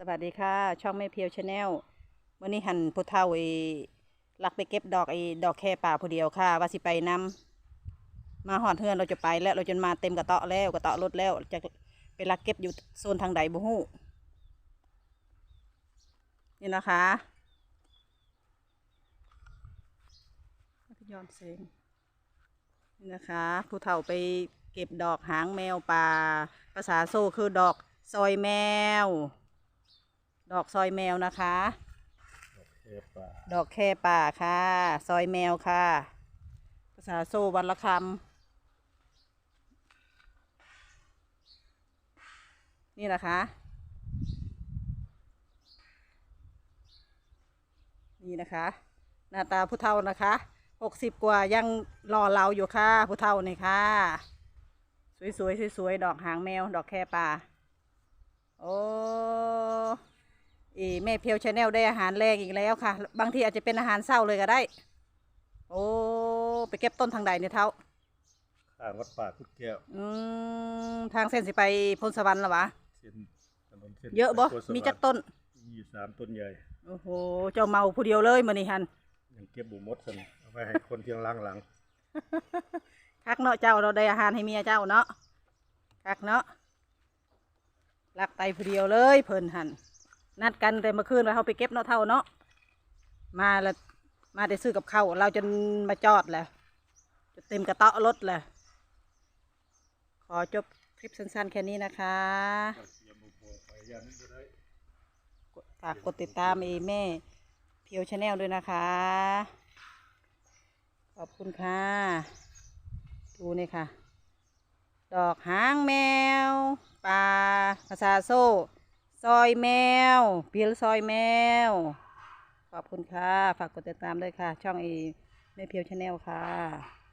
สวัสดีค่ะ ช่องแม่เพียวชาแนลวันนี้หันพุทเท่าไอ้ลักไปเก็บดอกไอ้ดอกแค่ป่าผู้เดียวค่ะ ว่าสิไปนำมาหอดเฮือนเราจะไปแล้วเราจนมาเต็มกระเตาะแล้วกระเตาะรถแล้วจะไปลักเก็บอยู่โซนทางใดบ่ฮู้นี่นะคะย้อนเสียงนี่นะคะผู้เฒ่าไปเก็บดอกหางแมวป่า ภาษาโซ่คือดอกซอยแมว ดอกซอยแมวนะคะเทป่าดอกแค่ป่าค่ะ ซอยแมวค่ะ ภาษาโซ่วันละคำนี่นะคะ นี่นะคะ หน้าตาผู้เฒ่านะคะหกสิบกว่ายังรอเราอยู่ค่ะ ผู้เฒ่านี่ค่ะ สวยๆสวยๆดอกหางแมว ดอกแค่ป่า โอ้ อีแม่เพียวชาแนลได้อาหารแรงอีกแล้วค่ะ บางทีอาจจะเป็นอาหารเศร้าเลยก็ได้ โอ้ไปเก็บต้นทางใดเนี่ยเท้าข้างวัดป่าคุดแก้วอืมทางเส้นสิไปพลสวรรค์เหรอวะเส้นถนนเส้นเยอะบ่โคสวรรค์มีจักต้นมีสามต้นใหญ่โอ้โหเจ้าเมาผู้เดียวเลยมื้อนี้ฮันยังเก็บบุหมดสันเอาไว้ให้คนเที่ยงล้างหลังคักเนาะเจ้าเราได้อาหารให้เมียเจ้าเนาะคักเนาะลักไตผู้เดียวเลยเพิ่นหัน นัดกันแต่เมื่อคืนว่าเขาไปเก็บเนาะเท่าเนาะมาแล้วมาได้ซื้อกับเขาวเราจนมาจอดแหละจนเต็มกระเตาะรถแหละขอจบคลิปสั้นๆแค่นี้นะคะ ฝากกดติดตามเอแม่เพียวชาแนลด้วยนะคะ ขอบคุณค่ะ ดูนี่ค่ะ ดอกหางแมวปลาภาษาโซ่ ซอยแมวเพียลซอยแมว ขอบคุณค่ะ ฝากกดติดตามด้วยค่ะ ช่องเอแม่เพียวชาแนลค่ะ